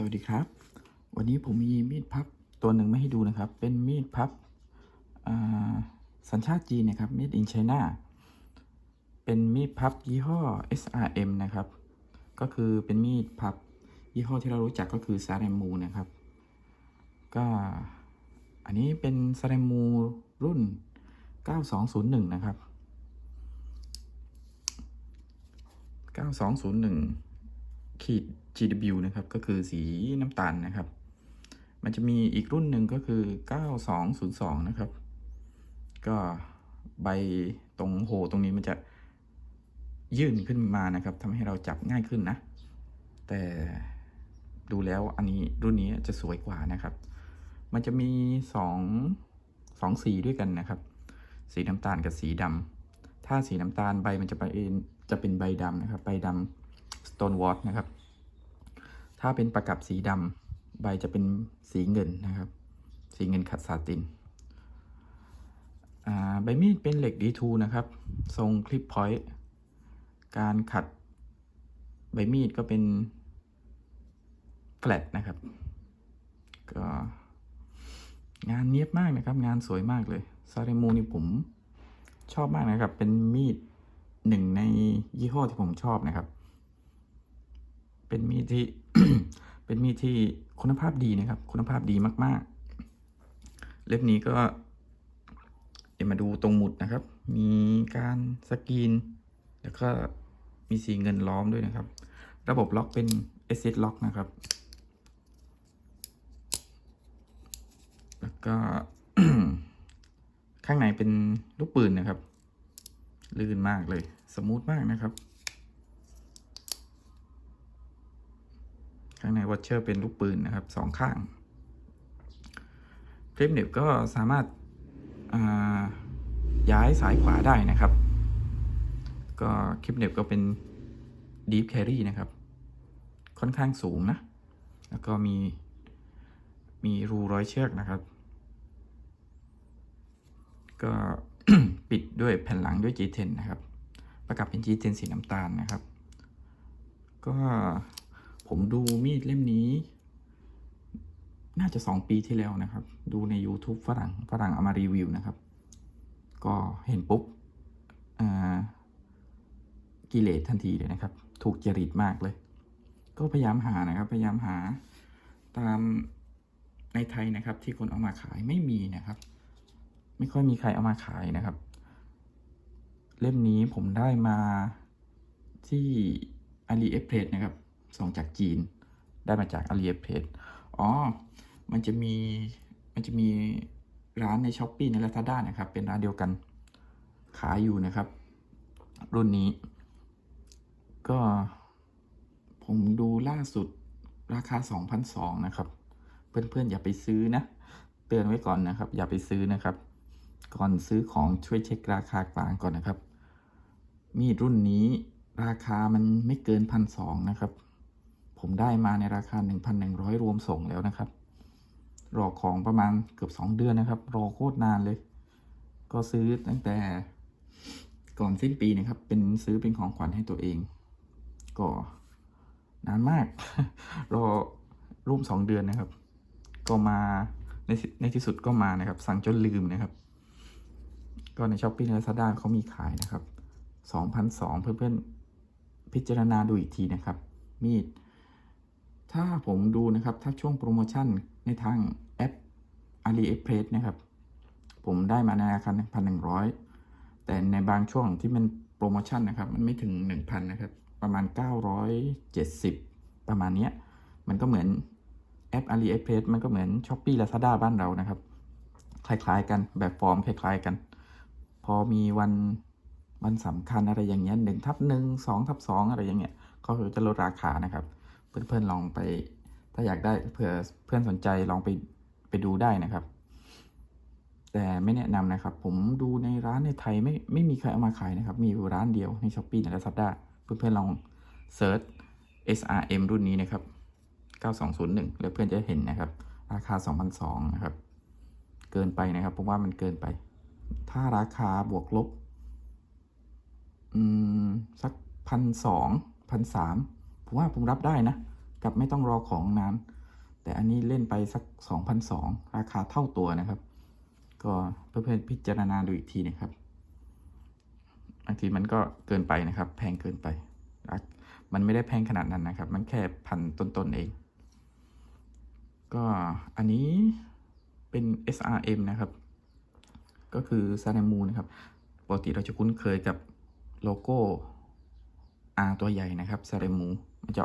สวัสดีครับ วันนี้ผมมีมีดพับตัวหนึ่งมาให้ดูนะครับ เป็นมีดพับสัญชาติจีนนะครับ made in China เป็นมีดพับยี่ห้อ SRM นะครับ ก็คือเป็นมีดพับยี่ห้อที่เรารู้จักก็คือ s a r a m u นะครับ ก็อันนี้เป็น s a r a m u รุ่น 9201 นะครับ 9201 ขีด GW นะครับ ก็คือสีน้ำตาลนะครับ มันจะมีอีกรุ่นหนึ่งก็คือ 9202 นะครับ ก็ใบตรงโหตรงนี้มันจะยื่นขึ้นมานะครับทำให้เราจับง่ายขึ้นนะ แต่ดูแล้วอันนี้รุ่นนี้จะสวยกว่านะครับ มันจะมีสองสองสีด้วยกันนะครับ สีน้ำตาลกับสีดำถ้าสีน้ำตาลใบมันจะเป็นจะเป็นใบดำนะครับ ใบดำ stone w a t นะครับ ถ้าเป็นประกับสีดำใบจะเป็นสีเงินนะครับ สีเงินขัดซาตินใบมีดเป็นเหล็ก D2 นะครับ ทรงคลิปพอยต์การขัดใบมีดก็เป็นแฟลตนะครับ ก็งานเนียบมากนะครับ งานสวยมากเลยซาเรมูนี่ผมชอบมากนะครับ เป็นมีดหนึ่งในยี่ห้อที่ผมชอบนะครับ เป็นมีดที่ เป็นมีดที่คุณภาพดีนะครับ คุณภาพดีมาก ๆ เล่มนี้ก็ เดี๋ยวมาดูตรงหมุดนะครับ มีการสกรีน แล้วก็มีสีเงินล้อมด้วยนะครับ ระบบล็อกเป็น s อล็อกนะครับ แล้วก็ข้างในเป็นลูกปืนนะครับ ลื่นมากเลย สมูทมากนะครับ ข้างในวอชเชอร์เป็นลูกปืนนะครับสองข้างคลิปเน็บก็สามารถาย้ายสายขวาได้นะครับ ก็คลิปเน็บก็เป็น Deep Carry นะครับ ค่อนข้างสูงนะ แล้วก็มี มีรูร้อยเชือกนะครับ ก็ปิดด้วยแผ่นหลังด้วย G10 นะครับ ประกับเป็น G10 สีน้ำตาลนะครับ ก็ ผมดูมีดเล่มนี้ น่าจะสองปีที่แล้วนะครับ ดูใน YouTube ฝรั่งฝรั่งเอามารีวิวนะครับ ก็เห็นปุ๊บอ่ากิเลสทันทีเลยนะครับ ถูกจริตมากเลย ก็พยายามหานะครับ พยายามหาตามในไทยนะครับ ที่คนเอามาขายไม่มีนะครับ ไม่ค่อยมีใครเอามาขายนะครับ เล่มนี้ผมได้มาที่ AliExpress นะครับ ส่งจากจีน ได้มาจาก AliExpress อ๋อ มันจะมี มันจะมีร้านใน s h อ p e e ใน Lazada นะครับ เป็นร้านเดียวกัน ขายอยู่นะครับ รุ่นนี้ ก็ผมดูล่าสุดราคา2,200นะครับ เพื่อนๆ อย่าไปซื้อนะ เตือนไว้ก่อนนะครับ อย่าไปซื้อนะครับ ก่อนซื้อของช่วยเช็คราคากลางก่อนนะครับ มีดรุ่นนี้ราคามันไม่เกินพันสองนะครับ ผมได้มาในราคา 1,100 รวมส่งแล้วนะครับ รอของประมาณเกือบ 2 เดือนนะครับ รอโคตรนานเลย ก็ซื้อตั้งแต่ก่อนสิ้นปีนะครับ เป็นซื้อเป็นของขวัญให้ตัวเอง ก็นานมาก รอร่วม 2 เดือนนะครับ ก็มาในที่ในที่สุดก็มานะครับ สั่งจนลืมนะครับ ก็ในช้อปปี้และ Lazada เขามีขายนะครับ2,200เพื่อนๆพิจารณาดูอีกทีนะครับ มีด ถ้าผมดูนะครับ ถ้าช่วงโปรโมชั่นในทางแอป AliExpress นะครับ ผมได้มาในราคา1,100แต่ในบางช่วงที่มันโปรโมชั่นนะครับ มันไม่ถึง 1,000 นะครับ ประมาณ 970 ประมาณเนี้ยมันก็เหมือนแอป AliExpress มันก็เหมือน Shopee Lazada บ้านเรานะครับ คล้ายๆกันแบบฟอร์มคล้าย ๆกัน พอมีวันวันสำคัญอะไรอย่างเงี้ยหนึ่งทับหนึ่งสองทับสองอะไรอย่างเงี้ยก็คือจะลดราคานะครับ เพื่อนๆลองไป ถ้าอยากได้เผื่อเพื่อนสนใจลองไปไปดูได้นะครับ แต่ไม่แนะนำนะครับ ผมดูในร้านในไทยไม่ไม่มีใครเอามาขายนะครับ มีอยู่ร้านเดียวใน s h อ p e e ใน Lazada เพื่อนๆลองเซิร์ช SRM รุ่นนี้นะครับ 9201 แล้วเพื่อนจะเห็นนะครับ ราคา2,200นะครับ เกินไปนะครับผมว่ามันเกินไป ถ้าราคาบวกลบ อืม สักพันสองพันสาม ผมว่าผมรับได้นะ กับไม่ต้องรอของนาน แต่อันนี้เล่นไปสัก2,002ราคาเท่าตัวนะครับ ก็เพื่อนๆพิจารณาดูอีกทีนะครับบางทีมันก็เกินไปนะครับ แพงเกินไป มันไม่ได้แพงขนาดนั้นนะครับ มันแค่พันต้นๆเอง ก็อันนี้เป็น SRM นะครับ ก็คือซา r มูนะครับ ปกติเราจะคุ้นเคยกับโลโก้ R ตัวใหญ่นะครับซา r มู มันจะ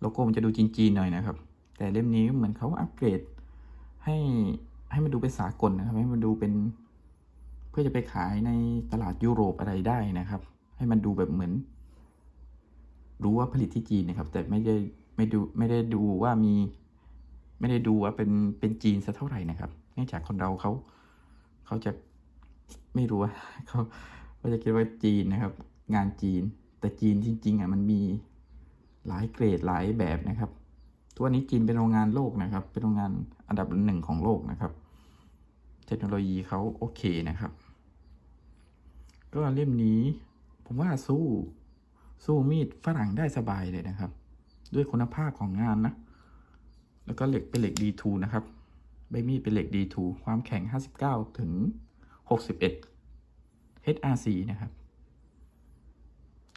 โลโก้มันจะดูจีนๆหน่อยนะครับ แต่เล่มนี้เหมือนเขาอัปเกรด ให้ให้มันดูเป็นสากลนะครับ ให้มันดูเป็น เพื่อจะไปขายในตลาดยุโรปอะไรได้นะครับ ให้มันดูแบบเหมือน รู้ว่าผลิตที่จีนนะครับ แต่ไม่ได้ไม่ดูไม่ได้ดูว่ามี ไม่ได้ดูว่าเป็นเป็นจีนสักเท่าไหร่นะครับเนื่องจากคนเราเขาเขาจะไม่รู้ว่าเขาเขาจะคิดว่าจีนนะครับ งานจีน แต่จีนจริงๆอะมันมี หลายเกรดหลายแบบนะครับทุกวันนี้จีนเป็นโรงงานโลกนะครับ เป็นโรงงานอันดับหนึ่งของโลกนะครับ เทคโนโลยีเขาโอเคนะครับ ก็เล่มนี้ผมว่าสู้สู้มีดฝรั่งได้สบายเลยนะครับ ด้วยคุณภาพของงานนะ แล้วก็เหล็กเป็นเหล็ก D2 นะครับใบมีดเป็นเหล็ก D2 ความแข็ง 59 ถึง 61 HRC นะครับ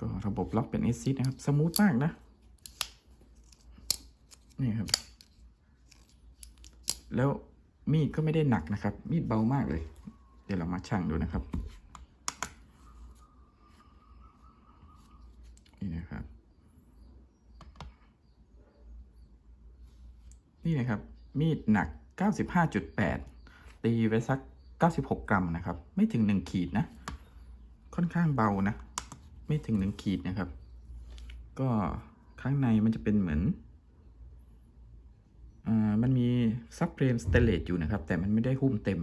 ก็ระบบล็อกเป็น s อนะครับ สมูทมากนะ นี่ครับ แล้วมีดก็ไม่ได้หนักนะครับ มีดเบามากเลย เดี๋ยวเรามาชั่งดูนะครับ นี่นะครับ นี่นะครับ มีดหนัก 95.8 ตีไว้สัก 96 กรัมนะครับ ไม่ถึง 1 ขีดนะ ค่อนข้างเบานะ ไม่ถึง 1 ขีดนะครับ ก็ข้างในมันจะเป็นเหมือน มันมีซับเฟรมสเตเลสอยู่นะครับ แต่มันไม่ได้หุ้มเต็ม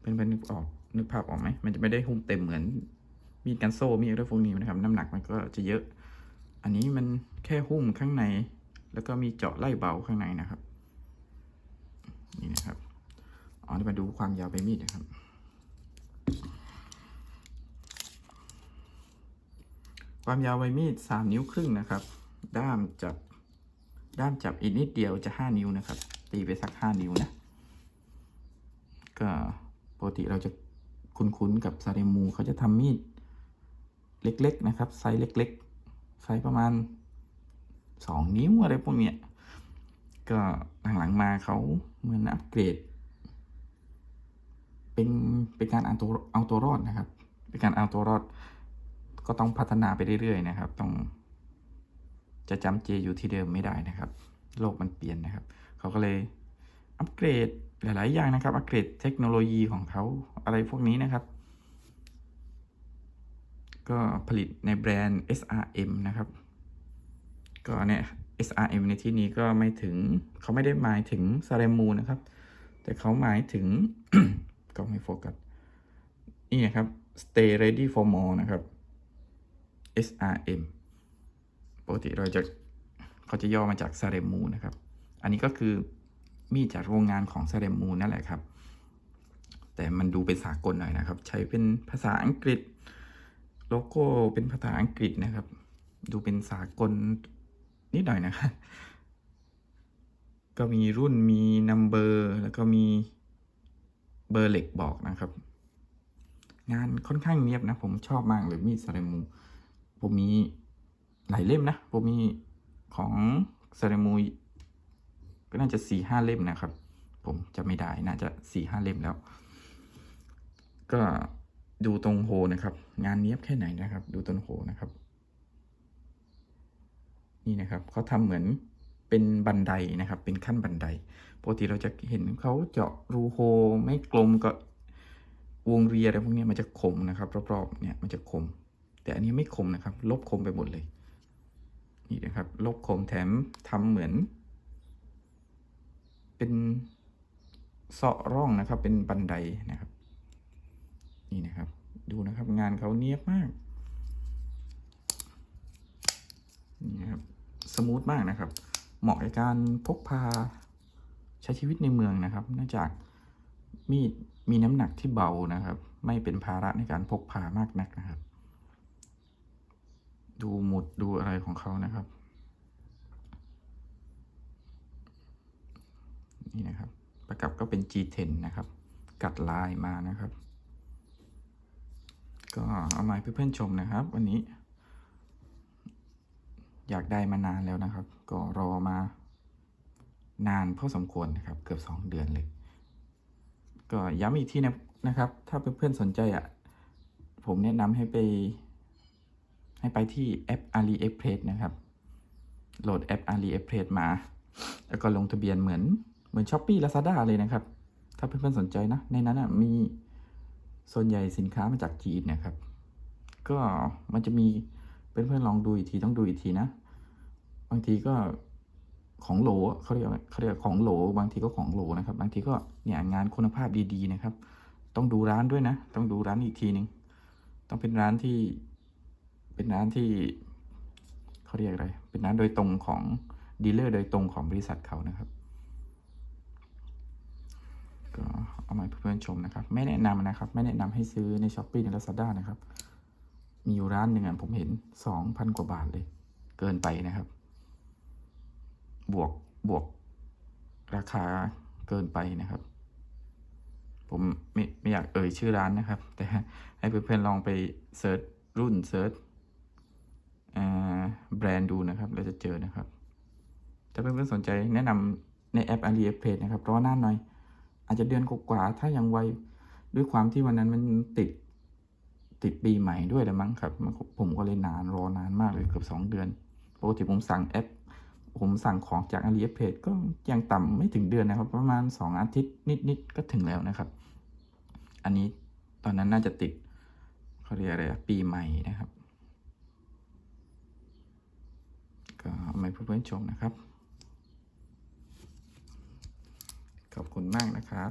เป็นเป็นนึกออกนึกภาพออกไหมมันจะไม่ได้หุ้มเต็มเหมือน มีกันโซ่มีอะไรพวกนี้นะครับ น้ำหนักมันก็จะเยอะ อันนี้มันแค่หุ้มข้างใน แล้วก็มีเจาะไล่เบาข้างในนะครับ นี่นะครับอ๋อมาดูความยาวใบมีดนะครับ ความยาวใบมีดสามนิ้วครึ่งนะครับ ด้ามจับ ด้ามจับอีกนิดเดียวจะห้านิ้วนะครับ ตีไปสักห้านิ้วนะ ก็ปกติเราจะคุ้นๆกับซาเรมูเขาจะทำมีดเล็กๆนะครับ ไซส์เล็กๆ ไซส์ประมาณสองนิ้วอะไรพวกเนี้ย ก็หลังๆมาเขาเหมือนอัปเกรด เป็นเป็นการเอาตัวเอาตัวรอดนะครับ เป็นการเอาตัวรอดก็ต้องพัฒนาไปเรื่อยๆนะครับ ต้อง จะจำเจอยู่ที่เดิมไม่ได้นะครับ โลกมันเปลี่ยนนะครับ เขาก็เลยอัปเกรดหลาย ๆ อย่างนะครับ อัปเกรดเทคโนโลยีของเขาอะไรพวกนี้นะครับ ก็ผลิตในแบรนด์ SRM นะครับ ก็เนี่ย SRM ในที่นี้ก็ไม่ถึงเขาไม่ได้หมายถึงซาเรมูนะครับ แต่เขาหมายถึงก็ไม่โฟกัสนี่นะครับ stay ready for more นะครับ SRM ปกติเราจะเขาจะย่อมาจากซาเรมูนะครับ อันนี้ก็คือมีดจากโรงงานของซาเรมูนั่นแหละครับ แต่มันดูเป็นสากลหน่อยนะครับ ใช้เป็นภาษาอังกฤษ โลโก้เป็นภาษาอังกฤษนะครับ ดูเป็นสากลนิดหน่อยนะครับก็มีรุ่นมีนัมเบอร์แล้วก็มีเบอร์เหล็กบอกนะครับ งานค่อนข้างเนียบนะผมชอบมากเลยมีดซาเรมูผมมี หลายเล่มนะผมมีของซาเรมูก็น่าจะสี่ห้าเล่มนะครับ ผมจะไม่ได้น่าจะสี่ห้าเล่มแล้ว ก็ดูตรงโฮนะครับ งานเนี้ยบแค่ไหนนะครับ ดูต้นโฮนะครับ นี่นะครับเขาทำเหมือนเป็นบันไดนะครับ เป็นขั้นบันไดปกติเราจะเห็นเขาเจาะรูโฮไม่กลมก็วงเรียอะไรพวกนี้มันจะคมนะครับรอบๆเนี่ยมันจะคม แต่อันนี้ไม่คมนะครับ ลบคมไปหมดเลย นี่นะครับลบคมแถมทำเหมือน เป็นเสาะร่องนะครับ เป็นบันไดนะครับ นี่นะครับ ดูนะครับงานเขาเนียบมากนี่นะครับสมูทมากนะครับ เหมาะกับการพกพาใช้ชีวิตในเมืองนะครับเนื่องจากมีดมีน้ำหนักที่เบานะครับ ไม่เป็นภาระในการพกพามากนักนะครับ ดูหมุดดูอะไรของเขานะครับ นี่นะครับประกับก็เป็น G10 นะครับ กัดลายมานะครับ ก็เอามาเพื่อนๆชมนะครับ วันนี้ อยากได้มานานแล้วนะครับ ก็รอมานานพอสมควรนะครับ เกือบสองเดือนเลย ก็ย้ำอีกทีนะนะครับ ถ้าเพื่อนๆสนใจอะ ผมแนะนำให้ไป ให้ไปที่แอป AliExpress นะครับ โหลดแอป AliExpress มา แล้วก็ลงทะเบียนเหมือนเหมือน Shopee Lazada เลยนะครับ ถ้าเพื่อนๆสนใจนะ ในนั้นอะมีส่วนใหญ่สินค้ามาจากจีนนะครับ ก็มันจะมีเพื่อนๆลองดูอีกทีต้องดูอีกทีนะ บางทีก็ของโหลเขาเรียกเขาเรียกของโหลบางทีก็ของโหลนะครับ บางทีก็เนี่ยงานคุณภาพดีๆนะครับ ต้องดูร้านด้วยนะ ต้องดูร้านอีกทีหนึ่งต้องเป็นร้านที่ เป็นร้านที่เขาเรียกอะไร เป็นร้านโดยตรงของดีลเลอร์โดยตรงของบริษัทเขานะครับ ก็เอามาเพื่อนๆชมนะครับ ไม่แนะนำนะครับ ไม่แนะนำให้ซื้อใน s h อ p e e ใน Lazada นะครับ มีอยู่ร้านหนึ่งอะผมเห็นสองพันกว่าบาทเลย เกินไปนะครับ บวกบวกราคาเกินไปนะครับ ผมไม่ไม่อยากเอ่ยชื่อร้านนะครับ แต่ให้เพื่อนๆลองไปเซิร์ชรุ่นเซิร์ช แบรนด์ดูนะครับเราจะเจอนะครับ ถ้าเพื่อนๆสนใจแนะนำในแอป AliExpress นะครับรอนานหน่อย อาจจะเดือนกว่าถ้ายังไวด้วยความที่วันนั้นมันติดติดปีใหม่ด้วยแหละมั้งครับ ผมก็เลยนานรอนานมากเลยเกือบสองเดือนปกติผมสั่งแอป ผมสั่งของจาก AliExpress ก็ยังต่ำไม่ถึงเดือนนะครับ ประมาณสองอาทิตย์นิดๆก็ถึงแล้วนะครับ อันนี้ตอนนั้นน่าจะติดเขาเรียกอะไรปีใหม่นะครับ ก็เอามาเพื่อนชมนะครับ ขอบคุณมากนะครับ